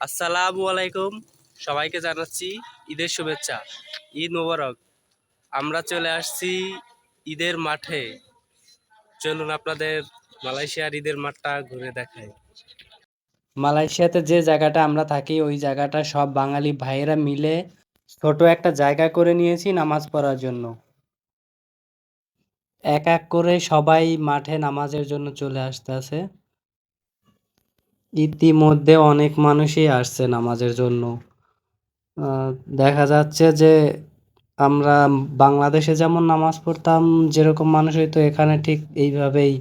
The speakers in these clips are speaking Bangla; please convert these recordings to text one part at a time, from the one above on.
আসসালামু আলাইকুম। সবাইকে জানাচ্ছি ঈদের শুভেচ্ছা। ঈদ মোবারক। আমরা চলে আসছি ঈদের মাঠে। চলুন আপনাদের মালয়েশিয়ার ঈদের মাঠটা ঘুরে দেখাই। মালয়েশিয়াতে যে জায়গাটা আমরা থাকি, ওই জায়গাটা সব বাঙালি ভাইয়েরা মিলে ছোট একটা জায়গা করে নিয়েছি নামাজ পড়ার জন্য। এক এক করে সবাই মাঠে নামাজের জন্য চলে আসতেছে ইতিমধ্যে অনেক মানুষই আসছে নামাজের জন্য। দেখা যাচ্ছে যে আমরা বাংলাদেশে যেমন নামাজ পড়তাম, যেরকম মানুষ হইতো, এখানে ঠিক এইভাবেই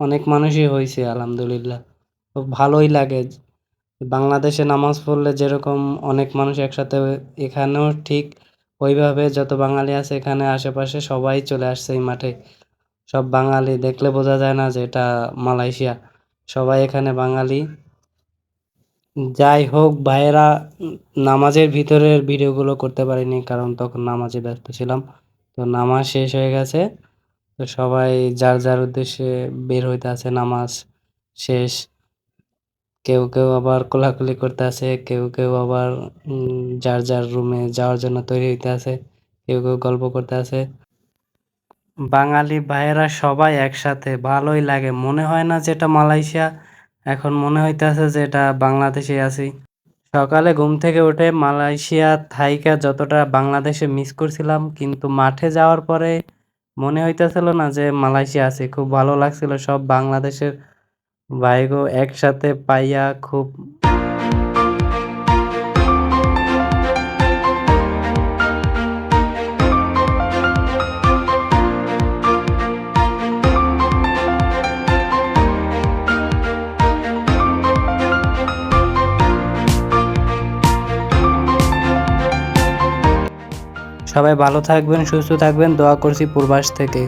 অনেক মানুষই হয়েছে আলহামদুলিল্লাহ। তো ভালোই লাগে। বাংলাদেশে নামাজ পড়লে যেরকম অনেক মানুষ একসাথে এখানেও ঠিক ওইভাবে যত বাঙালি আছে, এখানে আশেপাশে সবাই চলে আসছে এই মাঠে। সব বাঙালি দেখলে বোঝা যায় না যে এটা মালয়েশিয়া। সবাই এখানে বাঙালি। যাই হোক, ভাইয়েরা, নামাজের ভিতরের ভিডিওগুলো করতে পারিনি, কারণ তখন নামাজে ব্যস্ত ছিলাম। তো নামাজ শেষ হয়ে গেছে। তো সবাই যার যার উদ্দেশ্যে বের হইতে আছে, নামাজ শেষ। কেউ কেউ আবার কোলাকুলি করতে আছে, কেউ কেউ আবার যার যার রুমে যাওয়ার জন্য তৈরি হইতে আছে, কেউ কেউ গল্প করতে আছে। বাঙালি ভাইয়েরা সবাই একসাথে ভালোই লাগে। মনে হয় না যেটা মালয়েশিয়া? এখন মনে হইতেছে যে এটা বাংলাদেশে আছি। সকালে ঘুম থেকে উঠে মালয়েশিয়া থাইকা যতটা বাংলাদেশে মিস করছিলাম, কিন্তু মাঠে যাওয়ার পরে মনে হইতেছিল না যে মালয়েশিয়া আছি। খুব ভালো লাগছিল সব বাংলাদেশের ভাইগো একসাথে পাইয়া খুব সবাই ভালো থাকবেন সুস্থ থাকবেন। দোয়া করছি পূর্বাস থেকে।